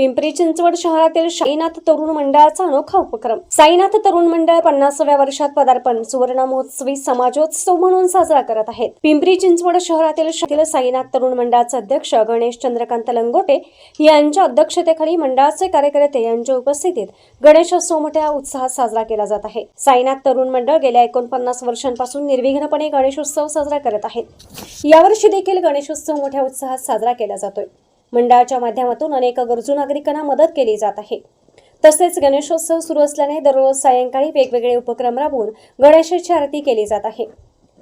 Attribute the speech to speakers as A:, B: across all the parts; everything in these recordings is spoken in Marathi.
A: पिंपरी चिंचवड शहरातील साईनाथ तरुण मंडळाचा अनोखा उपक्रम. साईनाथ तरुण मंडळ पन्नासाव्या वर्षात पदार्पण सुवर्ण महोत्सवी समाजोत्सव म्हणून साजरा करत आहेत. पिंपरी चिंचवड शहरातील साईनाथ तरुण मंडळाचे अध्यक्ष गणेश चंद्रकांत लंगोटे यांच्या अध्यक्षतेखाली मंडळाचे कार्यकर्ते यांच्या उपस्थितीत गणेशोत्सव मोठ्या उत्साहात साजरा केला जात आहे. साईनाथ तरुण मंडळ गेल्या एकोणपन्नास वर्षांपासून निर्विघ्नपणे गणेशोत्सव साजरा करत आहेत. यावर्षी देखील गणेशोत्सव मोठ्या उत्साहात साजरा केला जातोय. मंडळाच्या माध्यमातून अनेक गरजू नागरिकांना मदत केली जात आहे. तसेच गणेशोत्सव सुरू असल्याने दररोज सायंकाळी वेगवेगळे उपक्रम राबवून गणेशाची आरती केली जात आहे.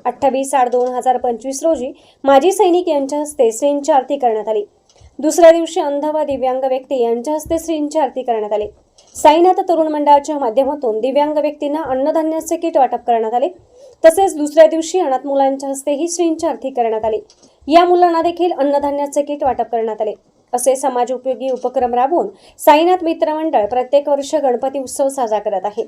A: अठ्ठावीस आठ दोन हजार पंचवीस रोजी माजी सैनिक यांच्या हस्ते श्रींची आरती करण्यात आली. दुसऱ्या दिवशी अंध व दिव्यांग व्यक्ती यांच्या हस्ते श्रींची आरती करण्यात आली. साईनाथ तरुण मंडळाच्या माध्यमातून दिव्यांग व्यक्तींना अन्नधान्याचे किट वाटप करण्यात आले. तसेच दुसऱ्या दिवशी अनाथ मुलांच्या हस्तेही श्रींची आरती करण्यात आली. या मुलांना देखील अन्नधान्याचे किट वाटप करण्यात आले. असे समाज उपयोगी उपक्रम राबवून साईनाथ मित्रमंडळ प्रत्येक वर्ष गणपती उत्सव साजरा करत आहे.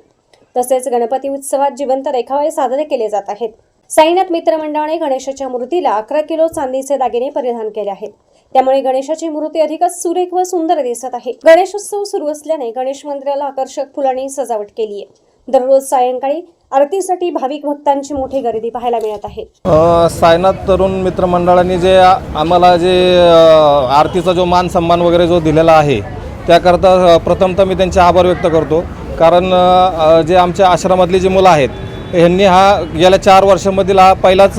A: तसेच गणपती उत्सवात जिवंत रेखावळे साजरे केले जात आहेत. साईनाथ मित्रमंडळाने गणेशाच्या मूर्तीला अकरा किलो चांदीचे दागिने परिधान केले आहेत. त्यामुळे गणेशाची मूर्ती अधिकच सुरेख व सुंदर दिसत आहे. गणेशोत्सव सुरू असल्याने गणेश मंदिराला आकर्षक फुलांनी सजावट केली आहे. दररोज सायंकाळी आरतीसाठी भाविक भक्तांची मोठी गर्दी पाहायला मिळत आहे.
B: सायनाथ तरुण मित्र मंडळाने जे आम्हाला जे आरतीचा जो मान सन्मान वगैरे जो दिलेला आहे त्याकरता प्रथमतः मी त्यांचे आभार व्यक्त करतो. कारण जे आमच्या आश्रमातली जी मुलं आहेत ह्यांनी हा गेल्या चार वर्षामधील हा पहिलाच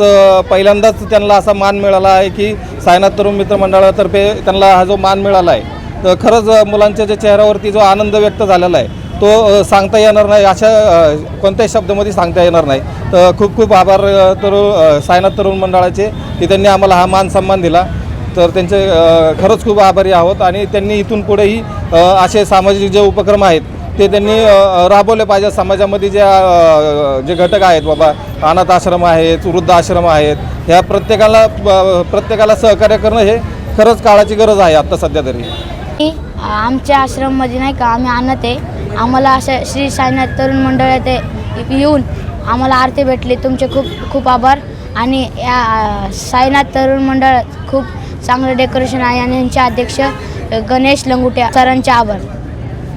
B: पहिल्यांदाच त्यांना असा मान मिळाला आहे की सायनाथ तरुण मित्र मंडळातर्फे त्यांना हा जो मान मिळाला आहे. तर खरंच मुलांच्या जे चेहऱ्यावरती जो आनंद व्यक्त झालेला आहे तो सांगता येणार नाही अशा कोणत्याही शब्दामध्ये सांगता येणार नाही. तर खूप खूप आभार तरुण सायनाथ तरुण मंडळाचे की त्यांनी आम्हाला हा मान सन्मान दिला. तर त्यांचे खरंच खूप आभारी आहोत आणि त्यांनी इथून पुढेही असे सामाजिक जे उपक्रम आहेत ते त्यांनी राबवले पाहिजे. समाजामध्ये ज्या जे घटक आहेत बाबा अनाथ आश्रम आहेत वृद्ध आश्रम आहेत ह्या प्रत्येकाला प्रत्येकाला सहकार्य करणं हे खरंच काळाची गरज आहे आत्ता सध्या तरी.
C: आमच्या आश्रममध्ये नाही का आम्ही आणत आहे. आम्हाला असं श्री साईनाथ तरुण मंडळ येथे येऊन आम्हाला आरती भेटली. तुमचे खूप खूप आभार. आणि या साईनाथ तरुण मंडळ खूप चांगलं डेकोरेशन आहे आणि यांचे अध्यक्ष गणेश लंगुटे सरांचे आभार.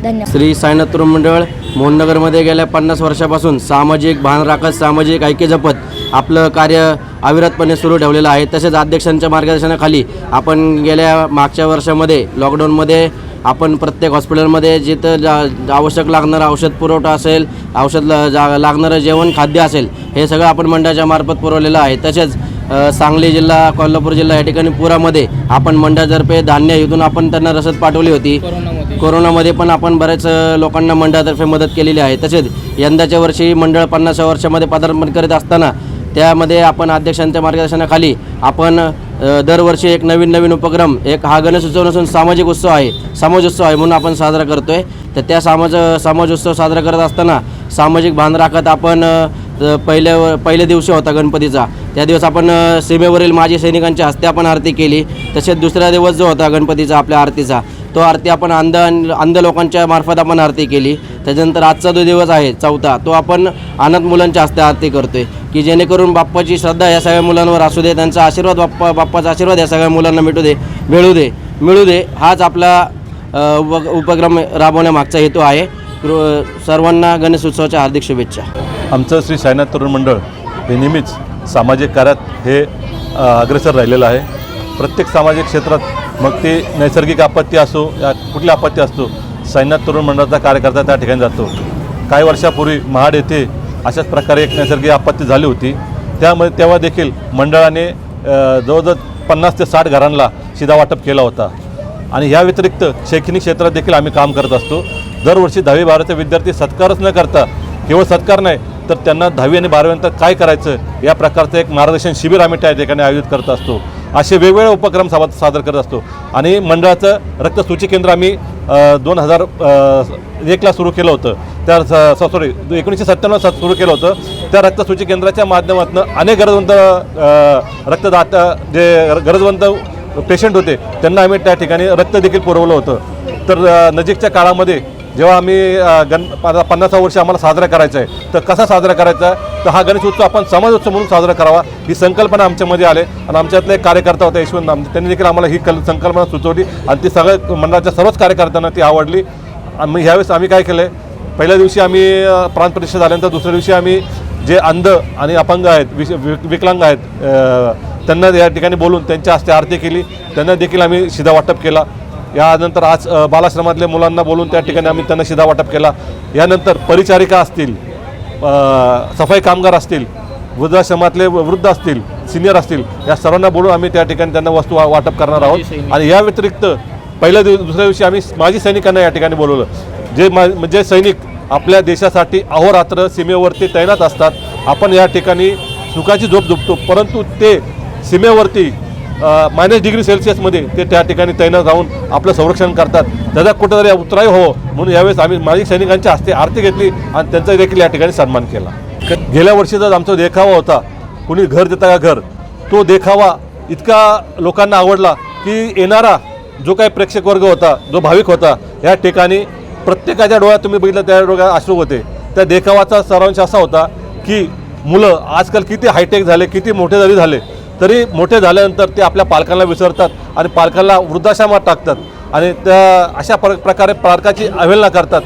C: धन्यवाद.
D: श्री साईनाथ तरुण मंडळ मोहननगरमध्ये गेल्या पन्नास वर्षापासून सामाजिक भान राखत सामाजिक ऐक्य जपत आपलं कार्य अविरतपणे सुरू ठेवलेलं आहे. तसेच अध्यक्षांच्या मार्गदर्शनाखाली आपण गेल्या मागच्या वर्षामध्ये लॉकडाऊनमध्ये आपण प्रत्येक हॉस्पिटलमध्ये जिथं जा आवश्यक लागणारा औषध पुरवठा असेल औषध जा लागणारं जेवण खाद्य असेल हे सगळं आपण मंडळाच्या मार्फत पुरवलेलं आहे. तसेच सांगली जिल्हा कोल्हापूर जिल्हा या ठिकाणी पुरामध्ये आपण मंडळातर्फे धान्य इथून आपण त्यांना रसद पाठवली होती. कोरोनामध्ये. पण आपण बऱ्याच लोकांना मंडळातर्फे मदत केलेली आहे. तसेच यंदाच्या वर्षी मंडळ पन्नासव्या वर्षामध्ये पदार्पण करीत असताना त्यामध्ये आपण अध्यक्षांच्या मार्गदर्शनाखाली आपण दरवर्षी एक नवीन नवीन उपक्रम एक हा गणेश उत्सव नसून सामाजिक उत्सव आहे समाजोत्सव आहे म्हणून आपण साजरा करतोय. तर त्या समाज समाजोत्सव साजरा करत असताना सामाजिक भान राखत आपण पहिल्या पहिल्या दिवशी होता गणपतीचा. त्या दिवस आपण सीमेवरील माजी सैनिकांच्या हस्ते आपण आरती केली. तसेच दुसरा दिवस जो होता गणपतीचा आपल्या आरतीचा तो आरती आपण अंध अंध लोकांच्या मार्फत आपण आरती केली. त्याच्यानंतर आजचा जो दिवस आहे चौथा तो आपण अनाथ मुलांच्या हस्ते आरती करतोय. की जेणेकरून बाप्पाची श्रद्धा या सगळ्या मुलांवर असू दे त्यांचा आशीर्वाद बाप्पा बाप्पाचा आशीर्वाद या सगळ्या मुलांना मिळू दे मिळू दे मिळू दे. हाच आपला उप उपक्रम राबवण्यामागचा हेतू आहे. सर्वांना गणेश उत्सवाच्या हार्दिक शुभेच्छा.
E: आमचं श्री साईनाथ तरुण मंडळ हे नेहमीच सामाजिक कार्यात हे अग्रेसर राहिलेलं आहे. प्रत्येक सामाजिक क्षेत्रात मग ते नैसर्गिक आपत्ती असो या कुठली आपत्ती असतो सैन्यात तरुण मंडळाचा कार्यकर्ता त्या ठिकाणी जातो. काही वर्षापूर्वी महाड येथे अशाच प्रकारे एक नैसर्गिक आपत्ती झाली होती. त्यामध्ये तेव्हा देखील मंडळाने जवळजवळ पन्नास ते साठ घरांना शिधा वाटप केला होता. आणि ह्या व्यतिरिक्त शैक्षणिक क्षेत्रात देखील आम्ही काम करत असतो. दरवर्षी दहावी बारावीचे विद्यार्थी सत्कारच न करता केवळ सत्कार नाही तर त्यांना दहावी आणि बारावीनंतर काय करायचं? या प्रकारचं एक मार्गदर्शन शिबिर आम्ही त्या ठिकाणी आयोजित करत असतो. असे वेगवेगळे उपक्रम सादर करत असतो. आणि मंडळाचं रक्तसूची केंद्र आम्ही दोन हजार एकला सुरू केलं होतं. त्या सॉरी एकोणीसशे सत्त्याण्णव सात सुरू केलं होतं. त्या रक्तसूची केंद्राच्या माध्यमातून अनेक गरजवंत रक्तदाता जे गरजवंत पेशंट होते त्यांना आम्ही त्या ठिकाणी रक्त देखील पुरवलं होतं. तर नजीकच्या काळामध्ये जेव्हा आम्ही गण पन्ना- पन्नासावं वर्ष आम्हाला साजरा करायचं आहे तर कसा साजरा करायचा आहे? तर हा गणेश उत्सव आपण समाज उत्सव म्हणून साजरा करावा ही संकल्पना आमच्यामध्ये आले. आणि आमच्यातले एक कार्यकर्ता होता यशवंत नाम त्यांनी देखील आम्हाला ही कल संकल्पना सुचवली. आणि ती सगळ्या मंडळाच्या सर्वच कार्यकर्त्यांना ती आवडली. आणि मग ह्यावेळेस आम्ही काय केलं आहे पहिल्या दिवशी आम्ही अ, प्राणप्रतिष्ठा झाल्यानंतर दुसऱ्या दिवशी आम्ही जे अंध आणि अपंग आहेत विश विक- विकलांग आहेत त्यांना या ठिकाणी बोलून त्यांच्या हस्ते आरती केली. त्यांना देखील आम्ही शिधा वाटप केला. यानंतर आज बालाश्रमातल्या मुलांना बोलून त्या ठिकाणी आम्ही त्यांना शिधा वाटप केला. यानंतर परिचारिका असतील सफाई कामगार असतील वृद्धाश्रमातले वृद्ध असतील सिनियर असतील या सर्वांना बोलून आम्ही त्या ठिकाणी त्यांना वस्तू वाटप करणार आहोत. आणि या व्यतिरिक्त पहिल्या दिवस दुसऱ्या दिवशी आम्ही माजी सैनिकांना या ठिकाणी बोलवलं. जे मा म्हणजे सैनिक आपल्या देशासाठी अहोरात्र सीमेवरती तैनात असतात. आपण या ठिकाणी सुखाची झोप झोपतो परंतु ते सीमेवरती मायनस डिग्री सेल्सिअसमध्ये ते त्या ठिकाणी तैनात राहून आपलं संरक्षण करतात. त्याचा कुठंतरी उतराई हो. म्हणून यावेळेस आम्ही माजी सैनिकांच्या हस्ते आरती घेतली आणि त्यांचा देखील या ठिकाणी सन्मान केला. गेल्या वर्षीचा आमचा देखावा होता कुणी घर देता का घर तो देखावा इतका लोकांना आवडला की येणारा जो काही प्रेक्षक वर्ग होता जो भाविक होता या ठिकाणी प्रत्येकाच्या डोळ्यात तुम्ही बघितलं त्या डोळ्यात अश्रू होते. त्या देखावाचा सारांश असा होता की मुलं आजकाल किती हायटेक झाले किती मोठे जरी झाले तरी मोठे झाल्यानंतर ते आपल्या पालकांना विसरतात आणि पालकांना वृद्धाश्रमात टाकतात आणि त्या अशा प्र प्रकारे पालकाची अवहेलना करतात.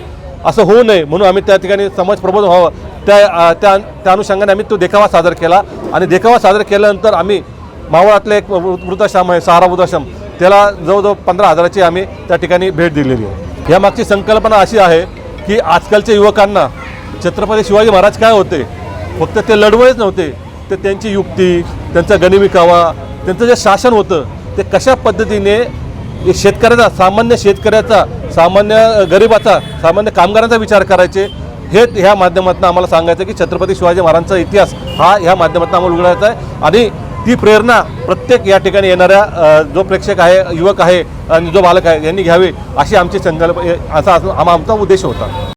E: असं होऊ नये म्हणून आम्ही त्या ठिकाणी समाज प्रबोधन व्हावं. त्या त्या त्या अनुषंगाने आम्ही तो देखावा सादर केला आणि देखावा सादर केल्यानंतर आम्ही मावळातलं एक वृ- वृद्धाश्रम आहे सहारा वृद्धाश्रम. त्याला जवळजवळ पंधरा हजाराची आम्ही त्या ठिकाणी भेट दिलेली आहे. यामागची संकल्पना अशी आहे की आजकालच्या युवकांना छत्रपती शिवाजी महाराज काय होते? फक्त ते लढवळच नव्हते. तर त्यांची युक्ती त्यांचा गणिमिकावा त्यांचं जे शासन होतं ते कशा पद्धतीने शेतकऱ्याचा सामान्य शेतकऱ्याचा सामान्य गरिबाचा सामान्य कामगारांचा विचार करायचे हे ह्या माध्यमातून आम्हाला सांगायचं की छत्रपती शिवाजी महाराजांचा इतिहास हा ह्या माध्यमातून आम्हाला उघडायचा आहे. आणि ती प्रेरणा प्रत्येक या ठिकाणी येणाऱ्या जो प्रेक्षक आहे युवक आहे आणि जो बालक आहे यांनी घ्यावी अशी आमची संकल्प असा आम- आमचा उद्देश होता.